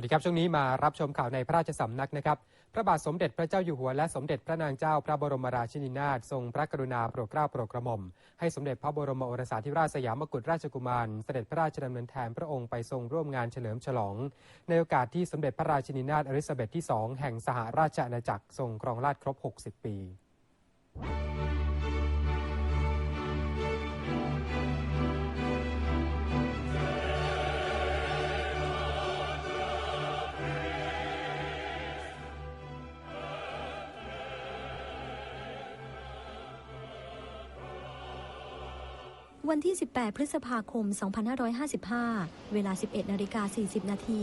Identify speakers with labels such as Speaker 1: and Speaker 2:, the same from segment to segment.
Speaker 1: วัสดีครับ ช่วงนี้มารับชมข่าวในพระราชสำนักนะครับ พระบาทสมเด็จพระเจ้าอยู่หัวและสมเด็จพระนางเจ้าพระบรมราชินีนาถทรงพระกรุณาโปรดเกล้าโปรดกระหม่อม ให้สมเด็จพระบรมโอรสาธิราชสยามกุฎราชกุมาร เสด็จพระราชดำเนินแทนพระองค์ไปทรงร่วมงานเฉลิมฉลอง ในโอกาสที่สมเด็จพระราชินีนาถอลิซาเบธที่ 2 แห่งสหราชอาณาจักรทรงครองราชครบ 60 ปี
Speaker 2: วันที่ 18 พฤษภาคม 2555 เวลา 11นาฬิกา40 นาที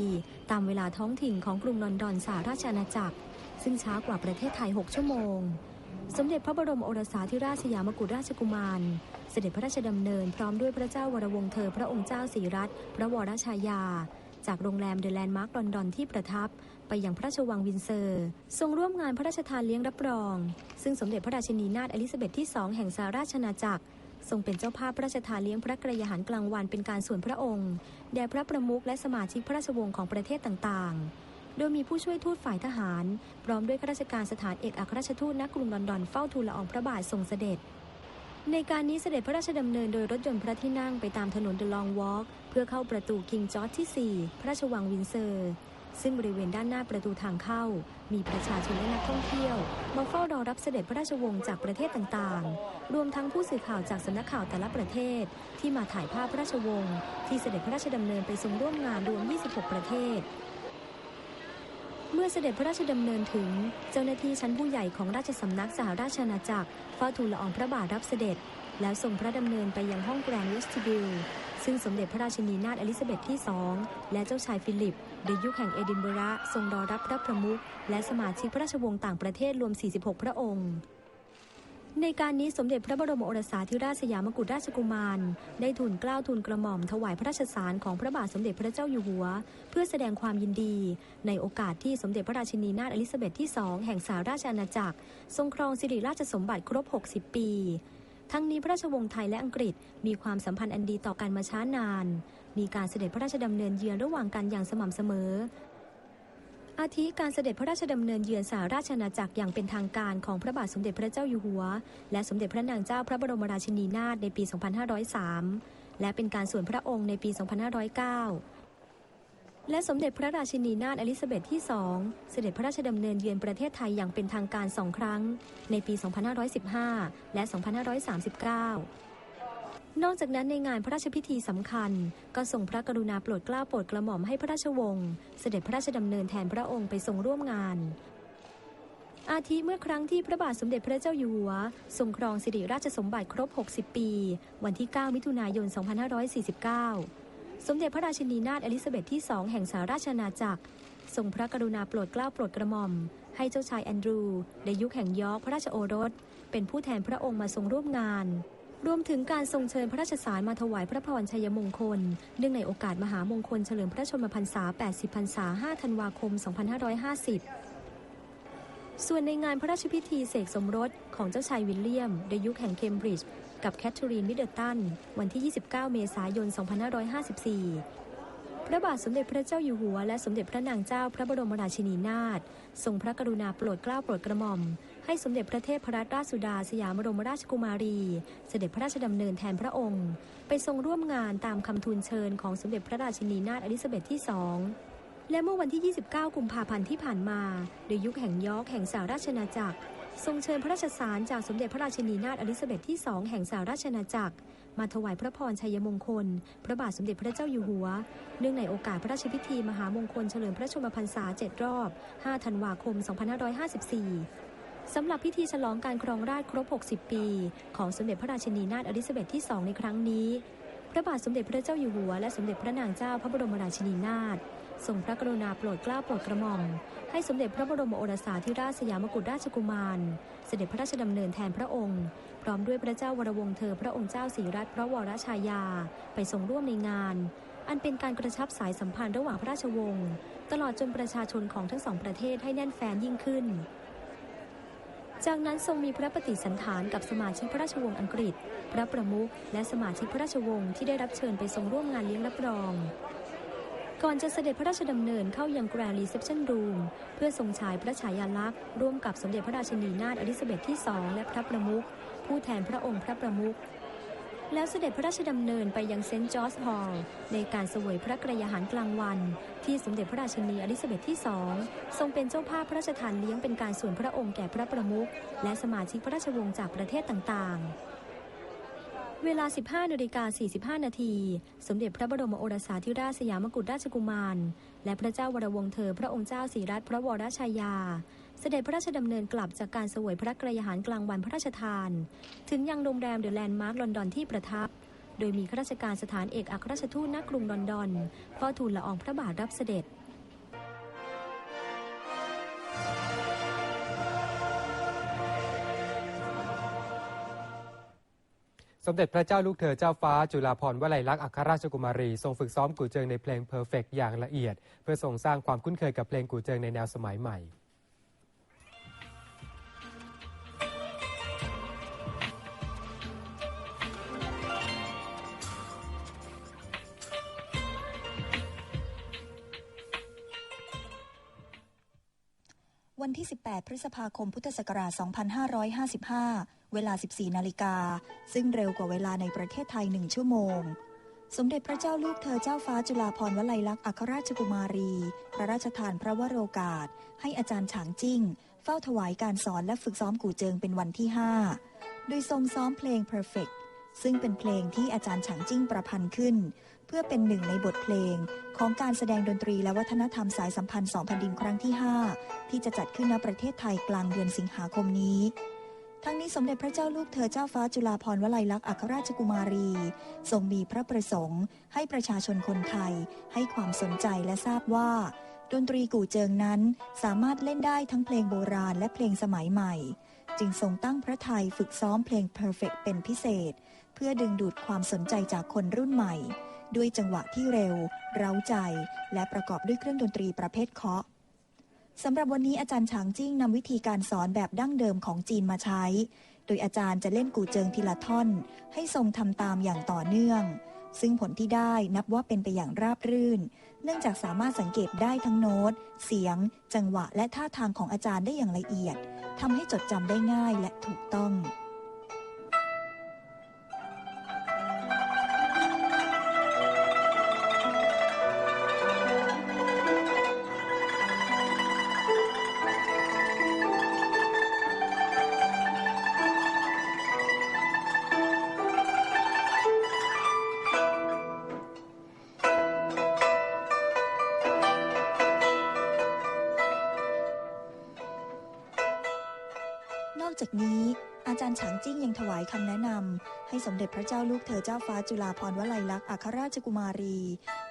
Speaker 2: ตามเวลาท้องถิ่นของกรุงลอนดอนสหราชอาณาจักร ซึ่งช้ากว่าประเทศไทย 6 ชั่วโมง สมเด็จพระบรมโอรสาธิราชสยามกุฎราชกุมาร เสด็จพระราชดำเนินพร้อมด้วยพระเจ้าวรวงเธอพระองค์เจ้าสีรัตน์พระวรชายา จากโรงแรมเดอะแลนด์มาร์กลอนดอนที่ประทับ ไปยังพระราชวังวินเซอร์ ทรงร่วมงานพระราชทานเลี้ยงรับรอง ซึ่งสมเด็จพระราชินีนาถอลิซาเบธที่2แห่งสหราชอาณาจักร ทรงเป็นเจ้าภาพพระราชทานเลี้ยงพระกระยาหารกลางวันเป็นการส่วนพระองค์ แด่พระประมุขและสมาชิกพระราชวงศ์ของประเทศต่างๆ โดยมีผู้ช่วยทูตฝ่ายทหาร พร้อมด้วยข้าราชการสถานเอกอัครราชทูตณกรุงลอนดอนเฝ้าทูลละอองพระบาททรงเสด็จ ในการนี้เสด็จพระราชดำเนินโดยรถยนต์พระที่นั่งไปตามถนนเดลองวอล์กเพื่อเข้าประตูคิงจอร์จที่ 4 พระราชวังวินเซอร์ ซึ่งบริเวณด้านหน้าประตูทางเข้า มีประชาชนและนักท่องเที่ยว มาเฝ้ารอรับเสด็จพระราชวงศ์จากประเทศต่างๆ รวมทั้งผู้สื่อข่าวจากสำนักข่าวแต่ละประเทศ ที่มาถ่ายภาพพระราชวงศ์ที่เสด็จพระราชดำเนินไปทรงร่วมงานรวม 26 ประเทศ เมื่อเสด็จพระราชดำเนินถึง เจ้าหน้าที่ชั้นผู้ใหญ่ของราชสำนักสหราชอาณาจักรเฝ้าทูลละอองพระบาทรับเสด็จ แล้วส่งพระดำเนินไปยังห้องแกรนด์เวสติบิลซึ่งสมเด็จพระราชินีนาถอลิซาเบธที่ 2 และเจ้าชายฟิลิปในยุคแห่งเอดินบะระทรงรอรับพระประมุขและสมาชิกพระราชวงศ์ต่างประเทศรวม 46 พระองค์ในการนี้สมเด็จพระบรมโอรสาธิราชสยามกุฎราชกุมาร ได้ทูลเกล้าทูลกระหม่อมถวายพระราชสารของพระบาทสมเด็จพระเจ้าอยู่หัว เพื่อแสดงความยินดี ในโอกาสที่สมเด็จพระราชินีนาถอลิซาเบธที่2แห่งสหราชอาณาจักร ทรงครองสิริราชสมบัติครบ 60 ปี ทั้งนี้พระราชวงศ์ไทยและอังกฤษมีความสัมพันธ์อันดีต่อกันมาช้านาน มีการเสด็จพระราชดำเนินเยือนระหว่างกันอย่างสม่ำเสมอ อาทิการเสด็จพระราชดำเนินเยือนสหราชอาณาจักรอย่างเป็นทางการของพระบาทสมเด็จพระเจ้าอยู่หัว และสมเด็จพระนางเจ้าพระบรมราชินีนาถในปี 2503 และเป็นการส่วนพระองค์ในปี 2509 และสมเด็จพระราชินีนาถอลิซาเบธที่2เสด็จพระราชดำเนินเยือนประเทศไทยอย่างเป็นทางการสองครั้ง ในปี 2515 และ 2539 นอกจากนั้นในงานพระราชพิธีสำคัญ ก็ทรงพระกรุณาโปรดเกล้าโปรดกระหม่อมให้พระราชวงศ์เสด็จพระราชดำเนินแทนพระองค์ไปทรงร่วมงาน อาทิเมื่อครั้งที่พระบาทสมเด็จพระเจ้าอยู่หัวทรงครองสิริราชสมบัติครบ 60 ปี วันที่ 9 มิถุนายน 2549 สมเด็จพระราชินีนาถอลิซาเบธที่2แห่งสหราชอาณาจักร ทรงพระกรุณาโปรดเกล้าโปรดกระหม่อม ให้เจ้าชายแอนดรู ในยุคแห่งยอร์กพระราชโอรส เป็นผู้แทนพระองค์มาทรงร่วมงาน รวมถึงการทรงเชิญพระราชสารมาถวายพระพรชัยมงคล เนื่องในโอกาสมหามงคลเฉลิมพระชนมพรรษา 80 พรรษา 5 ธันวาคม 2550ส่วนในงานพระราชพิธีเสกสมรสของเจ้าชายวิลเลียมในยุคแห่งเคมบริดจ์ กับแคทเธอรีนมิดเดิลตัน วันที่ 29 เมษายน 2554 พระบาทสมเด็จพระเจ้าอยู่หัว และสมเด็จพระนางเจ้าพระบรมราชินีนาถทรงพระกรุณาโปรดเกล้าโปรดกระหม่อม ให้สมเด็จพระเทพรัตนราชสุดาสยามบรมราชกุมารี เสด็จพระราชดำเนินแทนพระองค์ ไปทรงร่วมงานตามคำทูลเชิญของสมเด็จพระราชินีนาถอลิซาเบธที่สองและเมื่อวันที่ 29 กุมภาพันธ์ที่ผ่านมาโดยยุคแห่งยอร์กแห่งสหราชอาณาจักร ทรงเชิญพระราชสารจากสมเด็จพระราชินีนาถอลิซาเบธที่สองแห่งสหราชอาณาจักร มาถวายพระพรชัยมงคล พระบาทสมเด็จพระเจ้าอยู่หัว เนื่องในโอกาสพระราชพิธีมหามงคลเฉลิมพระชนมพรรษา7รอบ 5 ธันวาคม 2554สำหรับพิธีฉลองการครองราชครบ 60 ปี ของสมเด็จพระราชินีนาถอลิซาเบธที่ 2 ในครั้งนี้ พระบาทสมเด็จพระเจ้าอยู่หัว และสมเด็จพระนางเจ้าพระบรมราชินีนาถ ทรงพระกรุณาโปรดเกล้าโปรดกระหม่อม ให้สมเด็จพระบรมโอรสาธิราชสยามกุฎราชกุมาร เสด็จพระราชดำเนินแทนพระองค์ พร้อมด้วยพระเจ้าวรวงศ์เธอพระองค์เจ้าศรีรัตน์พระวรชายา ไปทรงร่วมในงาน อันเป็นการกระชับสายสัมพันธ์ระหว่างพระราชวงศ์ตลอดจนประชาชนของทั้งสองประเทศให้แน่นแฟนยิ่งขึ้น จากนั้นทรงมีพระปฏิสันถานกับสมาชิกพระราชวงศ์อังกฤษ พระประมุขและสมาชิกพระราชวงศ์ที่ได้รับเชิญไปทรงร่วมงานเลี้ยงรับรอง ก่อนจะเสด็จพระราชดำเนินเข้ายังแกรนด์รีเซพชันรูมเพื่อทรงฉายพระฉายาลักษณ์ร่วมกับสมเด็จพระราชินีนาถอลิซาเบธที่สองและพระประมุขผู้แทนพระองค์พระประมุขแล้วเสด็จพระราชดำเนินไปยังเซนต์จอร์จฮอลล์ในการเสวยพระกรยาหารกลางวัน ที่สมเด็จพระราชินีอลิซาเบธที่สองทรงเป็นเจ้าภาพพระราชทานเลี้ยงเป็นการส่วนพระองค์แก่พระประมุขและสมาชิกพระราชวงศ์จากประเทศต่างๆ เวลา 15นาฬิกา45 นาที สมเด็จพระบรมโอรสาธิราชสยามกุฎราชกุมาร และพระเจ้าวรวงศ์เธอพระองค์เจ้าสีรัตน์พระวรชายา เสด็จพระราชดำเนินกลับจากการสวยพระกรยาหารกลางวันพระราชทาน ถึงยังโรงแรมเดอะแลนด์มาร์คลอนดอนที่ประทับ โดยมีข้าราชการสถานเอกอัครราชทูตณกรุงลอนดอนเฝ้าทูลละอองพระบาทรับเสด็จ
Speaker 1: สมเด็จพระเจ้าลูกเธอเจ้าฟ้าจุฬาภรณ์วลัยลักษณ์อัครราชกุมารี ทรงฝึกซ้อมกู่เจิงในเพลง Perfect อย่างละเอียด เพื่อทรงสร้างความคุ้นเคยกับเพลงกู่เจิงในแนวสมัยใหม่
Speaker 3: วันที่ 18 พฤษภาคม พุทธศักราช 2555 เวลา 14 นาฬิกา ซึ่งเร็วกว่าเวลาในประเทศไทย1ชั่วโมง สมเด็จพระเจ้าลูกเธอเจ้าฟ้าจุฬาภรณ์วลัยลักษณ์อัครราชกุมารี พระราชทานพระวโรกาส ให้อาจารย์ฉางจิ้ง เฝ้าถวายการสอนและฝึกซ้อมกู่เจิงเป็นวันที่ 5 โดยทรงซ้อมเพลง Perfect ซึ่งเป็นเพลงที่อาจารย์ฉางจิ้งประพันธ์ขึ้น เพื่อเป็นหนึ่งในบทเพลง ของการแสดงดนตรีและวัฒนธรรมสายสัมพันธ์สองแผ่นดินครั้งที่ 5 ที่จะจัดขึ้นณประเทศไทยกลางเดือนสิงหาคมนี้ ทั้งนี้สมเด็จพระเจ้าลูกเธอเจ้าฟ้าจุฬาภรณ์วลัยลักษณ์อัครราชกุมารี ทรงมีพระประสงค์ ให้ประชาชนคนไทย ให้ความสนใจและทราบว่า ดนตรีกู่เจิงนั้นสามารถเล่นได้ทั้งเพลงโบราณและเพลงสมัยใหม่ จึงทรงตั้งพระไทยฝึกซ้อมเพลง Perfect เป็นพิเศษ เพื่อดึงดูดความสนใจจากคนรุ่นใหม่ ด้วยจังหวะที่เร็ว เร้าใจ และประกอบด้วยเครื่องดนตรีประเภทเคาะ สำหรับวันนี้อาจารย์ฉางจิ้งนำวิธีการสอนแบบดั้งเดิมของจีนมาใช้ โดยอาจารย์จะเล่นกูเจิงทีละท่อน ให้ทรงทำตามอย่างต่อเนื่อง ซึ่งผลที่ได้นับว่าเป็นไปอย่างราบรื่น เนื่องจากสามารถสังเกตได้ทั้งโน้ต เสียง จังหวะ และท่าทางของอาจารย์ได้อย่างละเอียดทำให้จดจำได้ง่ายและถูกต้อง จากนี้อาจารย์ฉางจิ้งยังถวายคำแนะนำให้สมเด็จพระเจ้าลูกเธอเจ้าฟ้าจุฬาภรณ์วลัยลักษณ์อัครราชกุมารี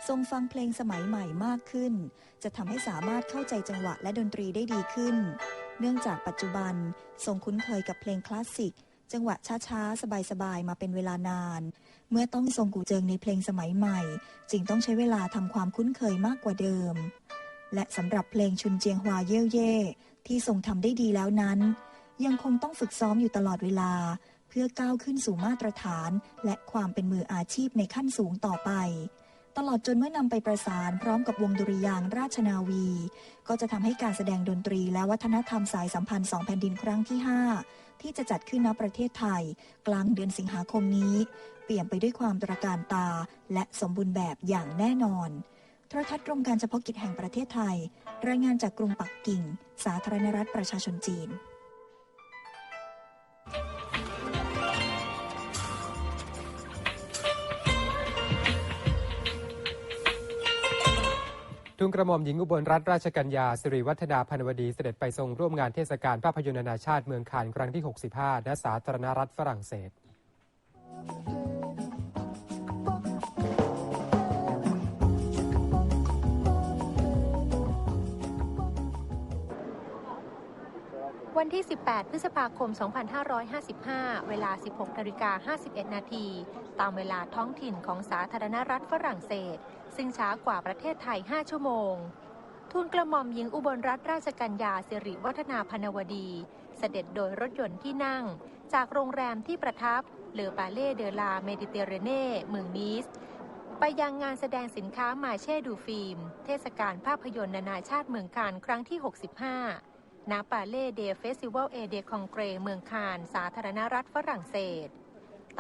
Speaker 3: ทรงฟังเพลงสมัยใหม่มากขึ้น จะทำให้สามารถเข้าใจจังหวะและดนตรีได้ดีขึ้น เนื่องจากปัจจุบันทรงคุ้นเคยกับเพลงคลาสสิก จังหวะช้าๆ สบายๆ มาเป็นเวลานาน เมื่อต้องทรงกูเจิงในเพลงสมัยใหม่ จึงต้องใช้เวลาทำความคุ้นเคยมากกว่าเดิม และสำหรับเพลงชุนเจียงฮวาเย่เย่ที่ทรงทำได้ดีแล้วนั้น ยังคงต้องฝึกซ้อมอยู่ตลอดเวลา เพื่อก้าวขึ้นสู่มาตรฐาน และความเป็นมืออาชีพในขั้นสูงต่อไป ตลอดจนเมื่อนำไปประสานพร้อมกับวงดุริยางราชนาวี ก็จะทำให้การแสดงดนตรีและวัฒนธรรมสายสัมพันธ์สองแผ่นดินครั้งที่ 5 ที่จะจัดขึ้นณประเทศไทย กลางเดือนสิงหาคมนี้ เปลี่ยนไปด้วยความตระการตา และสมบูรณ์แบบอย่างแน่นอนโทรทัศน์กรมการเฉพาะกิจแห่งประเทศไทย รายงานจากกรุงปักกิ่ง สาธารณรัฐประชาชนจีน
Speaker 1: ทุนกระหม่อมหญิงอุบลรัตนราชกัญญาสิริวัฒนาพันวดีเสด็จไปทรงร่วมงานเทศกาลภาพยนตร์นานาชาติเมืองคานครั้งที่ 65ณสาธารณรัฐฝรั่งเศส
Speaker 4: วันที่ 18 พฤษภาคม 2555 เวลา 16นาฬิกา51 นาที ตามเวลาท้องถิ่นของสาธารณรัฐฝรั่งเศส ซึ่งช้ากว่าประเทศไทย 5 ชั่วโมงทูลกระหม่อมหญิงอุบลรัตนราชกัญญาสิริวัฒนาพนวดี เสด็จโดยรถยนต์ที่นั่ง จากโรงแรมที่ประทับเลอปาเล่เดลาเมดิเตเรเน่ เมืองนีส ไปยังงานแสดงสินค้ามาเช่ดูฟิล์ม เทศกาลภาพยนตร์นานาชาติเมืองคานครั้งที่ 65 ณปาเล่เดเฟสติวัลเอเดคองเกรเมืองคานสาธารณรัฐฝรั่งเศส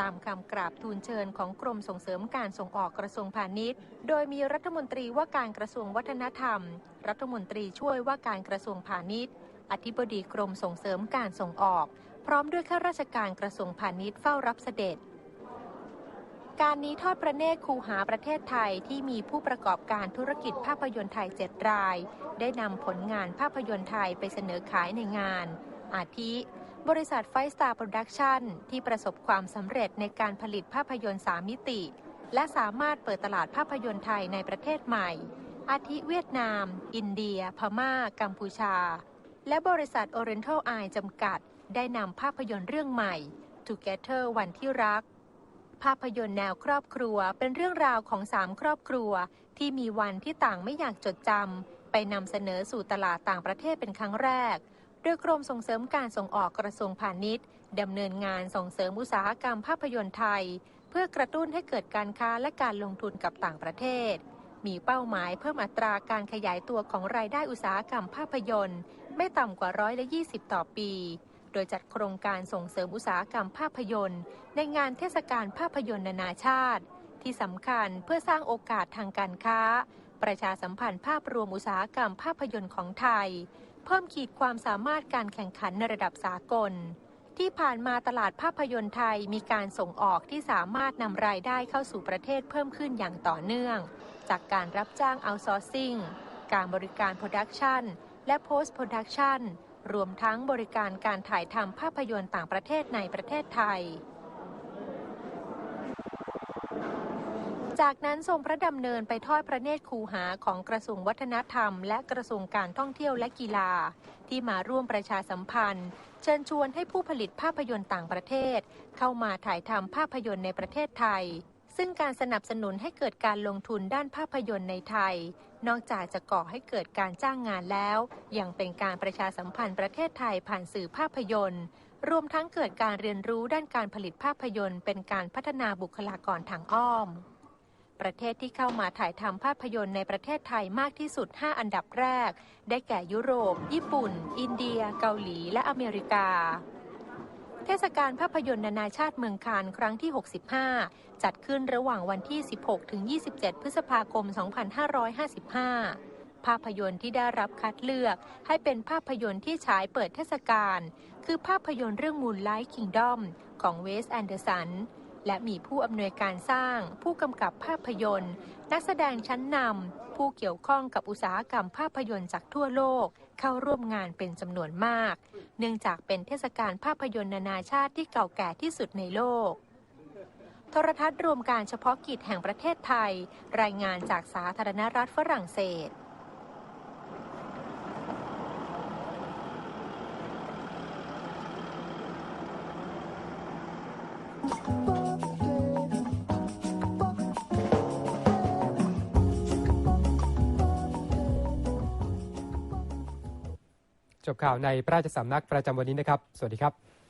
Speaker 4: ตามคำกราบทูลเชิญของกรมส่งเสริมการส่งออกกระทรวงพาณิชย์ โดยมีรัฐมนตรีว่าการกระทรวงวัฒนธรรม รัฐมนตรีช่วยว่าการกระทรวงพาณิชย์ อธิบดีกรมส่งเสริมการส่งออก พร้อมด้วยข้าราชการกระทรวงพาณิชย์เฝ้ารับเสด็จ การนี้ทอดพระเนตรคูหาประเทศไทยที่มีผู้ประกอบการธุรกิจภาพยนตร์ไทย 7 ราย ได้นำผลงานภาพยนตร์ไทยไปเสนอขายในงาน อาทิ บริษัทไฟสตาร์โปรดักชั่นที่ประสบความสำเร็จในการผลิตภาพยนตร์3มิติ และสามารถเปิดตลาดภาพยนตร์ไทยในประเทศใหม่ อาทิเวียดนาม อินเดีย พม่า กัมพูชา และบริษัท Oriental Eye จำกัด ได้นำภาพยนตร์เรื่องใหม่ Together วันที่รัก ภาพยนตร์แนวครอบครัวเป็นเรื่องราวของสามครอบครัว ที่มีวันที่ต่างไม่อยากจดจำไปนำเสนอสู่ตลาดต่างประเทศเป็นครั้งแรก โดยกรมส่งเสริมการส่งออกกระทรวงพาณิชย์ดำเนินงานส่งเสริมอุตสาหกรรมภาพยนตร์ไทย เพื่อกระตุ้นให้เกิดการค้าและการลงทุนกับต่างประเทศ มีเป้าหมายเพิ่มอัตราการขยายตัวของรายได้อุตสาหกรรมภาพยนตร์ ไม่ต่ำกว่าร้อยละ20 ต่อปี ดยจัดโครงการส่งเสริมอุตสาหกรรมภาพยนตร์ ในงานเทศกาลภาพยนตร์นานาชาติ ที่สำคัญเพื่อสร้างโอกาสทางการค้า ประชาสัมพันธ์ภาพรวมอุตสาหกรรมภาพยนตร์ของไทย เพิ่มขีดความสามารถการแข่งขันในระดับสากล ที่ผ่านมาตลาดภาพยนตร์ไทยมีการส่งออกที่สามารถนำรายได้เข้าสู่ประเทศเพิ่มขึ้นอย่างต่อเนื่อง จากการรับจ้างเอาซอร์ซิ่งการบริการโปรดักชันและโพสต์โปรดักชัน รวมทั้งบริการการถ่ายทำภาพยนตร์ต่างประเทศในประเทศไทย จากนั้นทรงพระดำเนินไปทอดพระเนตรคูหาของกระทรวงวัฒนธรรม และกระทรวงการท่องเที่ยวและกีฬา ที่มาร่วมประชาสัมพันธ์ เชิญชวนให้ผู้ผลิตภาพยนตร์ต่างประเทศ เข้ามาถ่ายทำภาพยนตร์ในประเทศไทยซึ่งการสนับสนุนให้เกิดการลงทุนด้านภาพยนตร์ในไทย นอกจากจะก่อให้เกิดการจ้างงานแล้ว ยังเป็นการประชาสัมพันธ์ประเทศไทยผ่านสื่อภาพยนตร์ รวมทั้งเกิดการเรียนรู้ด้านการผลิตภาพยนตร์ เป็นการพัฒนาบุคลากรทางอ้อม ประเทศที่เข้ามาถ่ายทำภาพยนตร์ในประเทศไทยมากที่สุด 5 อันดับแรก ได้แก่ยุโรป ญี่ปุ่น อินเดีย เกาหลี และอเมริกา เทศกาลภาพยนตร์นานาชาติเมืองคานครั้งที่ 65 จัดขึ้นระหว่างวันที่ 16 ถึง 27 พฤษภาคม 2555 ภาพยนตร์ที่ได้รับคัดเลือกให้เป็นภาพยนตร์ที่ฉายเปิดเทศกาล คือภาพยนตร์เรื่อง Moonlight Kingdom ของเวสแอนเดอร์สัน และมีผู้อำนวยการสร้าง ผู้กำกับภาพยนตร์ นักแสดงชั้นนำผู้เกี่ยวข้องกับอุตสาหกรรมภาพยนตร์จากทั่วโลก เข้าร่วมงานเป็นจำนวนมาก เนื่องจากเป็นเทศกาลภาพยนตร์นานาชาติที่เก่าแก่ที่สุดในโลก โทรทัศน์รวมการเฉพาะกิจแห่งประเทศไทย รายงานจากสาธารณรัฐฝรั่งเศสั
Speaker 1: บข่าวในพระราชสำนักประจำวันนี้นะครับ สวัสดีครับ